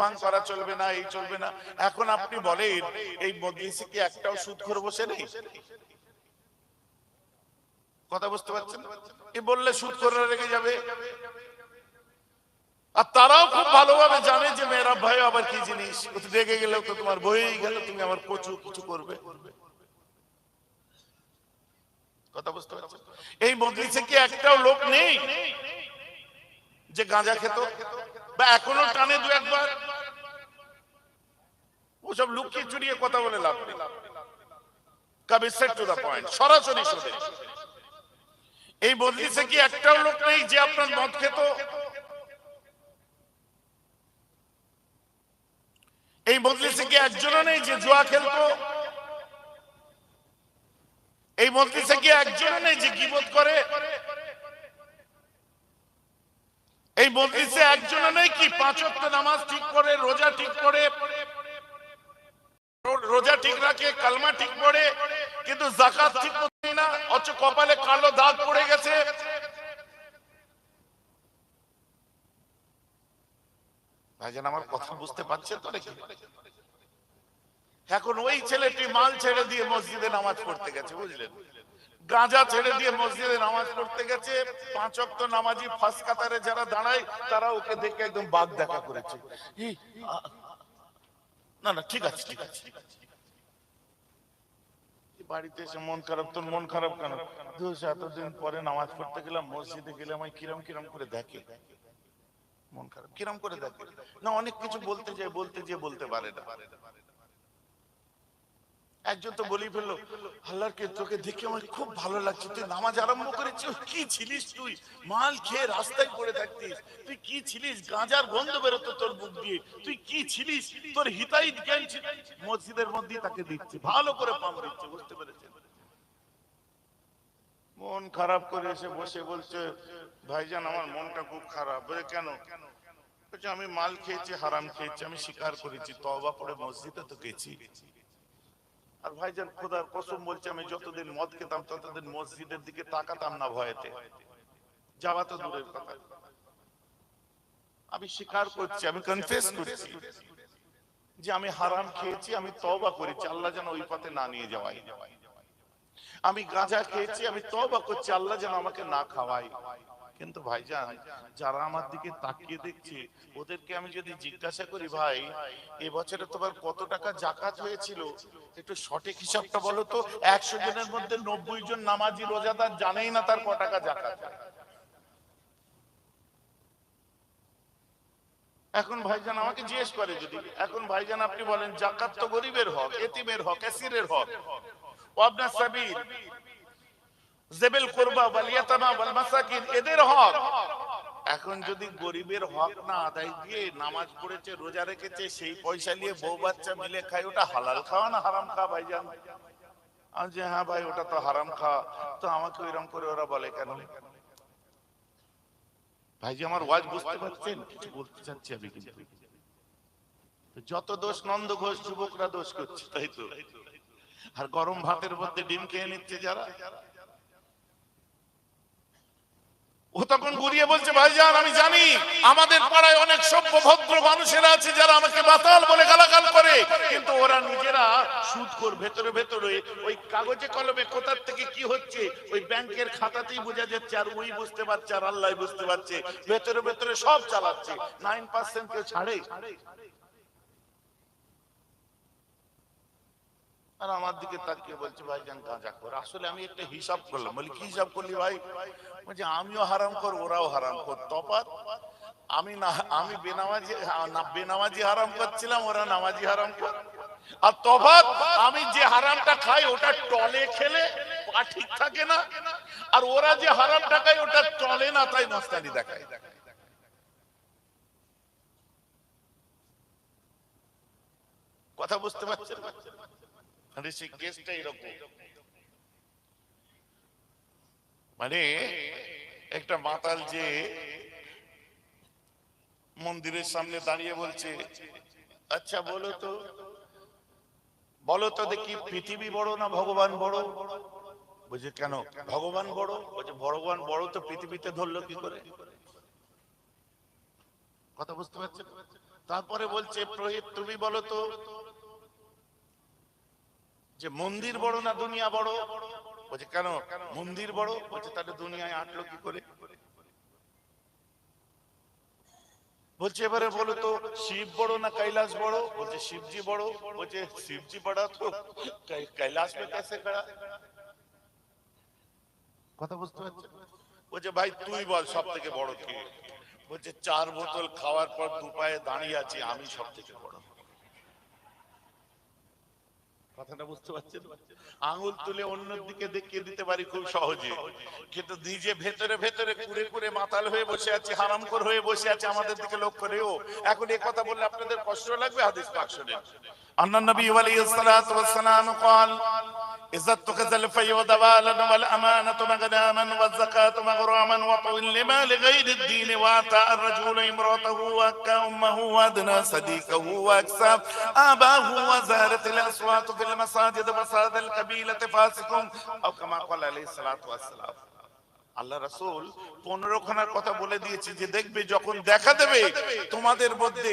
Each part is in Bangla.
ভাঙ করা চলবে না, এই চলবে না। এখন আপনি বলেন, এই কি একটাও সুদ করে বসে নেই? কথা বুঝতে পারছেন? এই বললে যাবে। আর তারাও খুব ভালোভাবে জানে যে মেয়েরা ভাই আবার কি জিনিস। রেগে তো তোমার বই গেল, তুমি কচু করবে। কথা বুঝতে পারছেন? এই কি একটাও লোক নেই যে গাঁজা খেত? বা এখনও টানে দু একবার। ওসব লুকিয়ে চুরিয়ে কথা বলে লাভ নেই। সেট টু দা পয়েন্ট সরাসরি শুনে। এই মজলিসে কি একটাও লোক নেই যে আপনার মদ খেত? এই মজলিসে কি একজনও নেই যে জুয়া খেলতো? এই মজলিসে কি একজনও নেই যে গিবত করে? এই মজলিসে একজনও নেই কি? পাঁচ ওয়াক্ত নামাজ ঠিক করে, রোজা ঠিক করে, রোজা ঠিক রাখে, কালমা ঠিক পড়ে, কিন্তু জাকাত ঠিক করতে না, অথচ কপালে কালো দাগ পড়ে গেছে। ভাইজান, আমার কথা বুঝতে পারছেন তো নাকি? এখন ওই ছেলেটি মাল ছেড়ে দিয়ে মসজিদে নামাজ পড়তে গেছে, বুঝলেন? গাঁজা ছেড়ে দিয়ে মসজিদে নামাজ পড়তে গেছে। পাঁচ অক্ত নামাজি ফার্স্ট কাতারে যারা দাঁড়ায়, তারা ওকে দেখে একদম বাঘ দেখা করেছে। না না, ঠিক আছে ঠিক আছে বাড়িতে এসে মন খারাপ, তোর মন খারাপ কেন? এতদিন পরে নামাজ পড়তে গেলাম, মসজিদে গেলে আমায় কিরম কিরম করে দেখে? মন খারাপ, কিরম করে দেখে? না, অনেক কিছু বলতে যায়, বলতে যে বলতে পারে না। একজন তো বলি ফেলল আল্লাহকে তোকে দেখে আমার খুব ভালো লাগছে। তুই নামাজ আরম্ভ করেছিস, কি ছিলিস তুই? মাল খেয়ে রাস্তায় পড়ে থাকতিস। তুই কি ছিলিস? গাঁজার গন্ধ বেরোতো তোর মুখ দিয়ে। তুই কি ছিলিস? তোর হিতাই জ্ঞান ছিল। মসজিদের মধ্যে তাকে দিচ্ছে। ভালো করে পাম দিচ্ছে, বুঝতে পেরেছেন? মন খারাপ করে এসে বসে বলছে, ভাইজান, আমার মনটা খুব খারাপ। বলে, কেন? আমি মাল খেয়েছি, হারাম খেয়েছি, আমি স্বীকার করেছি তবা পড়ে মসজিদে তো গেছি। আর ভাইজান, খোদার কসম বলছে, আমি যতদিন মদ খেতাম, ততদিন মসজিদের দিকে তাকাতাম না ভয়েতে। যাওয়া তো দূরের কথা। আমি স্বীকার করছি, আমি কনফেস করছি যে আমি হারাম খেয়েছি, আমি তওবা করেছি। আল্লাহ যেন ওই পথে না নিয়ে যাওয়াই আমি গাঁজা খেয়েছি, আমি তওবা করছি, আল্লাহ যেন আমাকে না খাওয়াই কিন্তু ভাইজান, যারা আমার দিকে তাকিয়ে দেখছে, ওদেরকে আমি যদি জিজ্ঞাসা করি, ভাই এবছরে তোমার কত টাকা জাকাত হয়েছিল? একটু সঠিক হিসাবটা বলো তো, একশো জনের মধ্যে নব্বই জন নামাজি, রোজাদার জানেই না তার ক টাকা জাকাত। এখন ভাইজান আমাকে জিজ্ঞেস করে যদি, এখন ভাইজান আপনি বলেন, জাকাত তো গরিবের হক, এতিমের হক, এসিরের হক। ওয়াবনা সাবিল জেবেল কুরবা, ওয়াল ইয়াতামা, ওয়াল মাসাকিন, এদের হক। এখন যদি গরিবের হক না আদায় দিয়ে নামাজ পড়েছে, রোজা রেখেছে, সেই পয়সা নিয়ে বউ বাচ্চা মিলে খায়, ওটা হালাল খাওয়া না হারাম খাওয়া, ভাইজান? আমি যে হ্যাঁ ভাই, ওটা তো হারাম খাওয়া। তো আমাকে ওইরকম করে ওরা বলে কেন? ভাইজি, আমার ওয়াজ বুঝতে পারছেন? কিছু বলতে চাচ্ছি আমি কিন্তু। যত দোষ নন্দ ঘোষ, যুবকরা দোষ করছে, তাই তো? আর গরম ভাতের মধ্যে ডিম খেয়ে নিচ্ছে যারা? ও তখন ঘুরিয়ে বলছে, ভাইজান, আমি জানি আমাদের পাড়ায় অনেক সভ্য, ভদ্র মানুষেরা আছে যারা আমাকে বাতাল বলে গালাগাল করে। কিন্তু ওরা নিজেরা সুদ কর ভেতরে ভেতরে ওই কাগজে কলমে কোথার থেকে কি হচ্ছে, ওই ব্যাংকের খাতাতেই বোঝা যাচ্ছে আর ওই বুঝতে পারছে আর আল্লাহ বুঝতে পারছে। ভেতরে ভেতরে সব চালাচ্ছে। নাইন পার্সেন্ট কেউ ছাড়ে। আর আমার দিকে তাকিয়ে বলছে ভাইজান গাঁজা কর। আসলে আমি একটা হিসাব করলাম। বলি, কি হিসাব করলি ভাই? বলছে, আমিও হারাম কর, ওরাও হারাম কর। তফাৎ, আমি না, আমি বেনামাজি, না, বেনামাজি হারাম করছিলাম, ওরা নামাজি হারাম কর। আর তফাৎ, আমি যে হারামটা খাই, ওটা টলে খেলে পা ঠিক থাকে না। আর ওরা যে হারামটা খায়, ওটা টলে না, তাই মস্তানি দেখায়। কথা বুঝতে পারছেন? সেই কেসটা এরকম মানে একটা মাতাল যে মন্দিরের সামনে দাঁড়িয়ে বলছে আচ্ছা বলো তো বলো তো দেখি পৃথিবী বড় না ভগবান বড়? বুঝে কেন? ভগবান বড়? বলছে, ভগবান বড় তো পৃথিবীতে ধরলো কি করে? কথা বুঝতে পারছেন? তারপরে বলছে, প্রহিত, তুমি বলো তো যে মন্দির বড় না দুনিয়া বড়? বলছে, কেন? মন্দির বড়? বলছে, তাহলে দুনিয়ায় আটলো কি করে? বলছে, এবারে বলো তো, শিব বড় না কৈলাস বড়? বলছে, শিবজি বড়। বলছে, শিবজি বড়া তো কৈলাস মে কেসে খড়া কথা বুঝতে পারছ? বলছে, ভাই, তুই বল সব থেকে বড় কে? বলছে, চার বোতল খাওয়ার পর দু পায়ে দাঁড়িয়ে আছি, আমি সব থেকে বড়। কথাটা বুঝতে পারছেন? আঙুল তুলে অন্যের দিকে দেখিয়ে দিতে পারি খুব সহজে। কিন্তু নিজে ভেতরে ভেতরে কুড়ে কুড়ে মাতাল হয়ে বসে আছে হারামকর হয়ে বসে আছে, আমাদের দিকে লক্ষ্য রেও এখন এ কথা বললে আপনাদের কষ্ট লাগবে হাদিস পাক শুনে? أن النبي عليه الصلاة والسلام قال إذا اتخذ الفي ودوالا والأمانة مغناما والزكاة مغراما وطول لما لغير الدين وأتى الرجل امرأته وأكى أمه وأدنى صديقه وأكسى آباه وزارت الأصوات في المساجد وصاد القبيلة فاسق أو كما قال عليه الصلاة والسلام. আল্লাহ রাসূল পনেরো খানার কথা বলে দিয়েছি যে দেখবে যখন দেখা দেবে, তোমাদের মধ্যে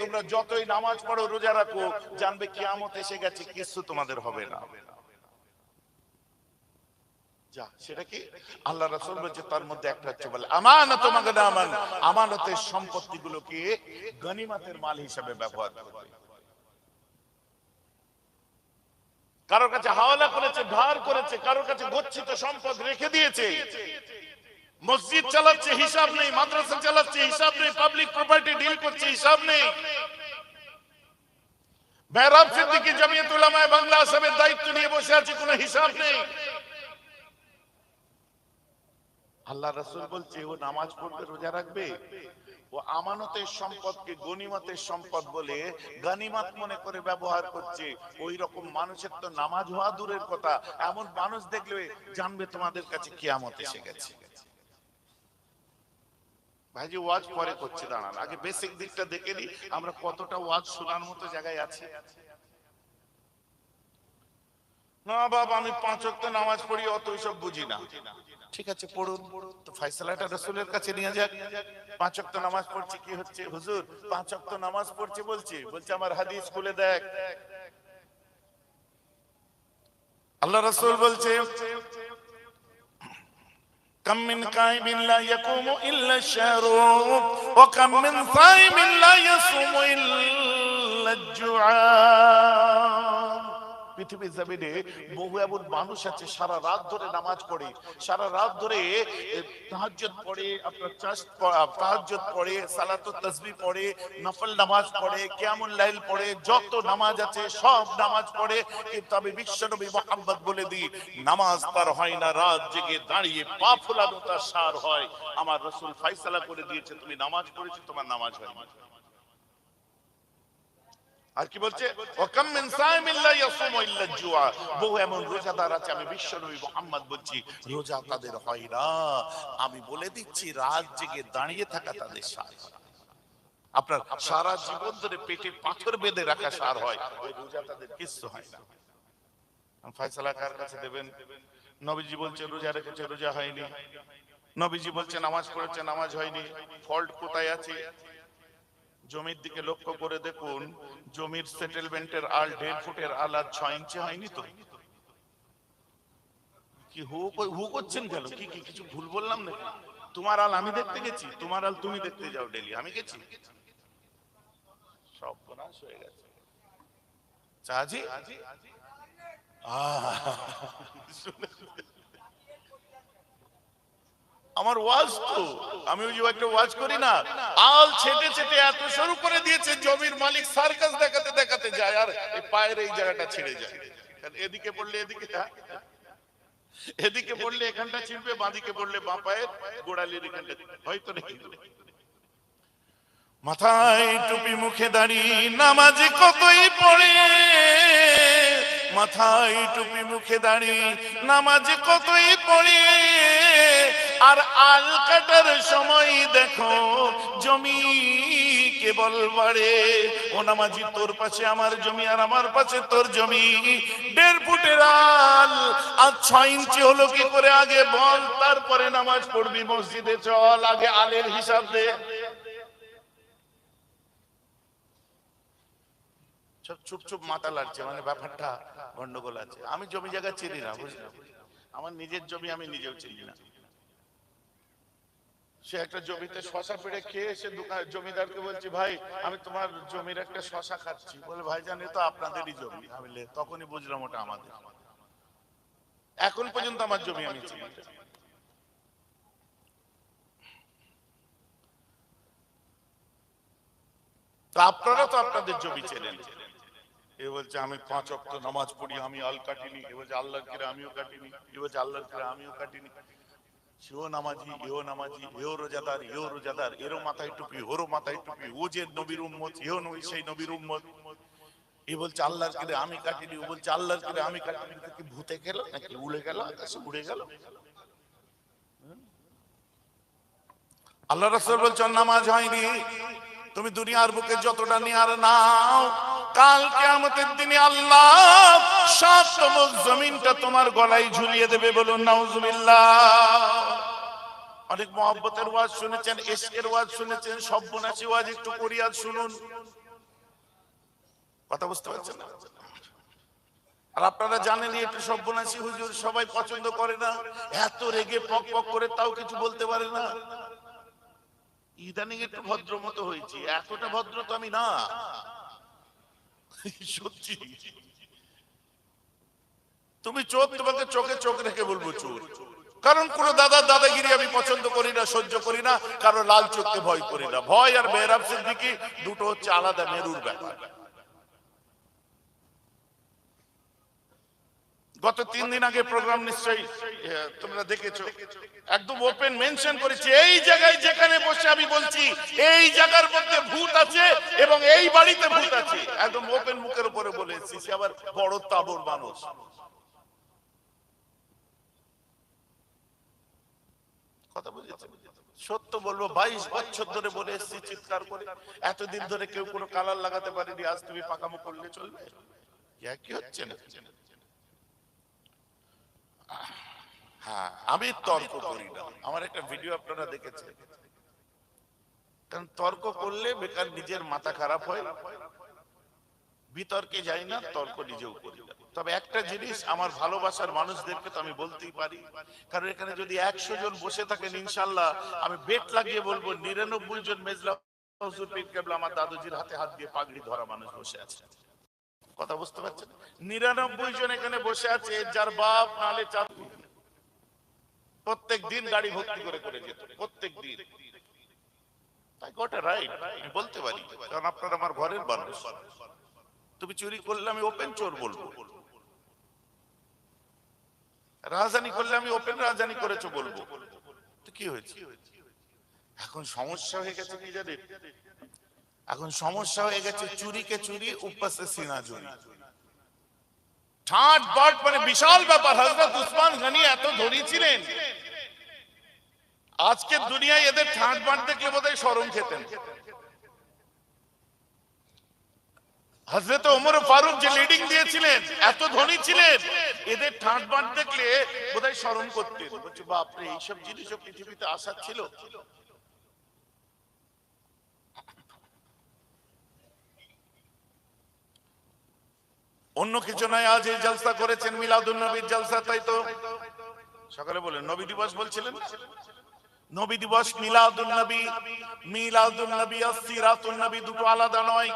তোমরা যতই নামাজ পড়ো, রোজা রাখো, জানবে কিয়ামত এসে গেছে কিছু তোমাদের হবে না। সেটা কি? আল্লাহ রাসূল বলছে, তার মধ্যে একটা হচ্ছে বলে, আমানত আমানতের সম্পত্তিগুলোকে গনিমতের মাল হিসেবে ব্যবহার করবে। কারোর কাছে হাওলা করেছে, ধার করেছে, কারোর কাছে গচ্ছিত সম্পদ রেখে দিয়েছে। মসজিদ চালাচ্ছে, হিসাব নেই, মাদ্রাসা চালাচ্ছে, হিসাব নেই পাবলিক প্রপার্টি ডিল করছে, হিসাব নেই। মেহরাব সিদ্দিকী জামিয়াত উলামায়ে বাংলা আসামের দায়িত্ব নিয়ে বসে আছে, কোনো হিসাব নেই। আল্লাহ রাসূল বলছে, ও নামাজ পড়বে, রোজা রাখবে? আমানতের সম্পদকে গনিমতের সম্পদ বলে গানিমাত মনে করে ব্যবহার করছে। ওই রকম মানুষের তো নামাজ হওয়া দূরের কথা। এমন মানুষ দেখলে জানবে তোমাদের কাছে কিয়ামত এসে গেছে। ভাইজি, ওয়াজ পরে করছে, দাঁড়ান। আগে বেসিক দিকটা দেখে নি আমরা কতটা ওয়াজ শোনার মতো জায়গায় আছি। না বাবা আমি পাঁচ ওয়াক্ত নামাজ পড়ি অত সব বুঝি না ঠিক আছে পড়ুন তো ফয়সালাটা রসুলের কাছে নিয়ে যাক পাঁচ ওয়াক্ত নামাজ পড়ছি কি হচ্ছে হুজুর পাঁচ ওয়াক্ত নামাজ পড়ছি বলছি বলছে আমার হাদিস খুলে দেখ আল্লাহ রসুল বলছে كم من قائم لا يقوم إلا الشهر وكم من صائم لا يصوم إلا الجوعان পৃথিবীর জমিনে বহু এমন মানুষ আছে, সারা রাত ধরে নামাজ পড়ে, সারা রাত ধরে পড়ে, আপনার পড়ে পড়ে, নফল নামাজ পড়ে লাইল পড়ে, যত নামাজ আছে সব নামাজ পড়ে, কিন্তু আমি বিশ্বনবী মুহাম্মদ বলে দিই, নামাজ তার হয় না, রাত জেগে দাঁড়িয়ে পা ফুলানো তার সার হয়। আমার রাসূল ফয়সালা করে দিয়েছে, তুমি নামাজ পড়েছো, তোমার নামাজ হয় আর কি বলছে? ওয়াকাম মিন সাইমিন লা ইয়াসুমু ইল্লা জুয়া। বহু এমন রোজাদার আছে আমি বিশ্বনবী মুহাম্মদ বলছি রোজা তাদের হয় না। আমি বলে দিচ্ছি রাত জেগে দাঁড়িয়ে থাকা তাদের সার আপনার সারা জীবন ধরে পেটে পাথর বেঁধে রাখা সার হয় ওই রোজা তাদের কিচ্ছু হয় না। ফয়সালা কার কাছে দেবেন? নবীজি বলছে রোজা রেখেছে রোজা হয়নি। নবীজি বলছে নামাজ পড়েছে নামাজ হয়নি। ফল্ট কোথায় আছে? জমির দিকে লক্ষ্য করে দেখুন জমির সেটেলমেন্টের আল দেড় ফুটের আল আর ছয় ইঞ্চি হয়নি তো? কি হু হু করছেন কেন? কি কি কিছু ভুল বললাম না তোমার আল আমি দেখতে গেছি তোমার আল তুমি দেখতে যাও ডেলি আমি গেছি। সব হয়ে গেছে। চাজি আহ, আমার ওয়াজ তো। আমি ওই একটা ওয়াজ করি না। আল ছেটে ছেটে এত শুরু করে দিয়েছে, জমির মালিক সার্কাস দেখাতে দেখাতে যায় আর পায়ের এই জায়গাটা ছিঁড়ে যায়। এদিকে পড়লে এদিকে হ্যাঁ? এদিকে পড়লে এখানটা ছিঁড়বে, বাঁদিকে পড়লে বাঁ পায়ের, গোড়ালির এখানটা। হয়তো নাকি মাথায় টুপি, মুখে দাড়ি, নামাজি কতই পড়ে? মাথায় টুপি, মুখে দাড়ি, নামাজি কতই পড়ে? আর আল কাটার সময় দেখো, জমি কেবল বাড়ে। ও নামাজি, তোর পাশে আমার জমি আর আমার পাশে তোর জমি। দেড় ফুটের আল, আর ছয় ইঞ্চি হলো কি করে আগে বল, তারপরে নামাজ পড়বি মসজিদে চল, আগে আলের হিসাব দে। চুপ চুপ মাথা লাগছে মানে ব্যাপারটা গন্ডগোল আছে। আমি জমি জায়গা চিনি না, বুঝলি? আমার নিজের জমি আমি নিজেও চিনি না। সে একটা জমিতে শশা পেড়ে খেয়ে এসে দোকান জমিদারকে বলছি, ভাই, আমি তোমার জমির একটা শশা খাচ্ছি। বলে, ভাই জানি তো আপনাদেরই জমি। আমি তখনই বুঝলাম ওটা আমাদের। এখন পর্যন্ত আমার জমি আমি আপনারা তো আপনাদের জমি চেনেন। এ বলছে, আমি পাঁচ অক্ট নামাজ পড়ি, আমি আল কাটিনি। এ বলছে, আল্লাহর কিরে আমিও কাটিনি। এ বলছে, আল্লাহর কিরে আমিও কাটিনি। সেও নামাজি, এও নামাজি, এও রোজাদার এও রোজাদার, এরও মাথায় টুপি, ওরও মাথায় টুপি, ও যে নবীর উম্মত, এও নবী, সেই নবীর উম্মত। এ বলছে, আল্লাহর আমি কাটিনি। ও বলছে, আল্লাহর আমি কাটিনি। ভূতে গেল নাকি উড়ে গেল, আকাশে উড়ে গেল? আল্লাহ রাসূল বলছেন, নামাজ হয়নি। তুমি দুনিয়ার বুকে যতটা নিয়ার নাও, কাল কিয়ামতের দিনে আল্লাহ সাতম জমিনটা তোমার গলায় ঝুলিয়ে দেবে বলুন, নাউজুবিল্লাহ। অনেক মহব্বতের ওয়াজ শুনেছেন, এসকের ওয়াজ শুনেছেন, সব্যনাশী ওয়াজ একটু করিয়াজ শুনুন। কথা বুঝতে পারছেন আর আপনারা জানেনই একটু সব্যনাশী হুজুর সবাই পছন্দ করে না, এত রেগে পক পক করে তাও কিছু বলতে পারে না। ইদানিং একটু ভদ্র মতো হয়েছি, এতটা ভদ্র তো আমি না। সত্যি। তুমি চোখ তোমাকে চোখে চোখ রেখে বলব চোর। কারণ কোন দাদা দাদাগিরি আমি পছন্দ করি না, সহ্য করি না কারণ লাল চোখকে ভয় করি না। ভয় আর মেহরাব সিদ্দিকি, দুটো হচ্ছে আলাদা মেরুর ব্যাপার। গত তিন দিন আগে প্রোগ্রাম নিশ্চয়ই তোমরা দেখেছ। একদম ওপেন মেনশন করেছি, এই জায়গায় যেখানে বসে আমি বলছি, এই জায়গার মধ্যে ভূত আছে এবং এই বাড়িতে ভূত আছে। একদম ওপেন মুখের উপরে বলেছি সে আবার বড় তাবর মানুষ। কথা বুঝেছেন সত্য বলব, বাইশ বছর ধরে বলে এসেছি চিৎকার করে। এতদিন ধরে কেউ কোনো কালার লাগাতে পারেনি, আজ তুমি পাকামো করলে চলবে? কি হচ্ছে না। হ্যাঁ আমি তর্ক করি না। আমার একটা ভিডিও আপনারা দেখেছেন। কারণ তর্ক করলে বেকার নিজের মাথা খারাপ হয়। বিতর্কে যাই না, তর্ক নিজেও করি না। তবে একটা জিনিস আমার ভালোবাসার মানুষদেরকে তো আমি বলতেই পারি। কারণ এখানে যদি একশো জন বসে থাকেন, ইনশাল্লাহ আমি বেট লাগিয়ে বলব, নিরানব্বই জন মেজলা আমার দাদুজির হাতে হাত দিয়ে পাগড়ি ধরা মানুষ বসে আছে। কথা বুঝতে পারছেন? নিরানব্বই জন এখানে বসে আছে, যার বাপ নালে প্রত্যেক দিন গাড়ি ভর্তি করে করে যেত, প্রত্যেক দিন। তাই গোটা রাইট, আমি বলতে পারি, কারণ আপনার আমার ঘরের মানুষ। তুমি চুরি করলে আমি ওপেন চোর বলব। রাজধানী করলে আমি ওপেন রাজধানী করেছ বলব। কি হয়েছে? এখন সমস্যা হয়ে গেছে কি জানেন এখন সমস্যা হয়ে গেছে চুরিকে চুরি, উপাসে সিনা চুরি। ঠাট মানে বিশাল ব্যাপার হজরত উসমান গনি এত ধনী ছিলেন। আজকের দুনিয়ায় এদের ঠাট বাট দেখলে বোধহয় সরম খেতেন। হজরত ওমর ফারুক যে লিডিং দিয়েছিলেন, এত ধনী ছিলেন, এদের ঠাট বাট দেখলে বোধহয় সরম করতেন। বলছে, বাপরে, এইসব জিনিসও পৃথিবীতে ছিল। অন্য কিছু নয় আজ এই জলসা করেছেন মিলাদুল নবীর জলসা, তাই তো? সকালে বলেন নবী দিবস বলছিলেন? নবী দিবস মিলাদুল নবী মিলাদুল নবী আর নবী দুটো আলাদা নয়।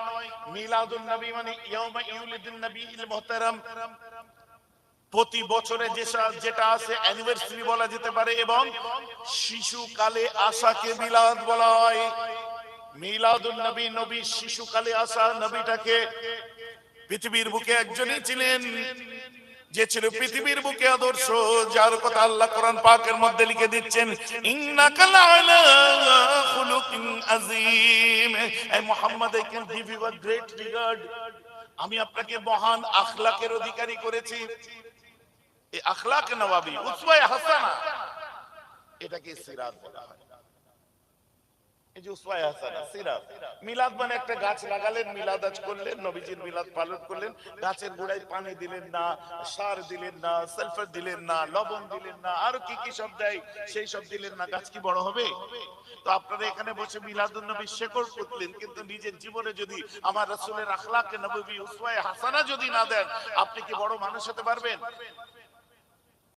মিলাদুল নবী মানে ইয়াউমা ইউলিদুন নবী মুহতারাম। প্রতি বছরে যেসা যেটা আছে অ্যানিভার্সারি বলা যেতে পারে, এবং শিশুকালে আশাকে মিলাদ বলা হয়। মিলাদুল নবী নবী শিশুকালে আসা নবীটাকে পৃথিবীর বুকে একজনই ছিলেন যে ছিল পৃথিবীর বুকে আদর্শ যার কথা আল্লাহ কোরআন পাকের মধ্যে লিখে দিচ্ছেন আমি আপনাকে মহান আখলাকের অধিকারী করেছি। এই আখলাক নবাবী উসওয়ায়ে হাসানা এটাকে সিরাত বলা হয়। মিলাদ মানে মিলাদ মিলাদ সেই সব দিলেন না, গাছ কি বড় হবে? তো আপনারা এখানে বসে মিলাদুন নবী শেকড় করলেন কিন্তু নিজের জীবনে যদি আমার রাসূলের আখলাকে নবী উসওয়ায়ে হাসানা যদি না দেন, আপনি কি বড় মানুষ হতে পারবেন?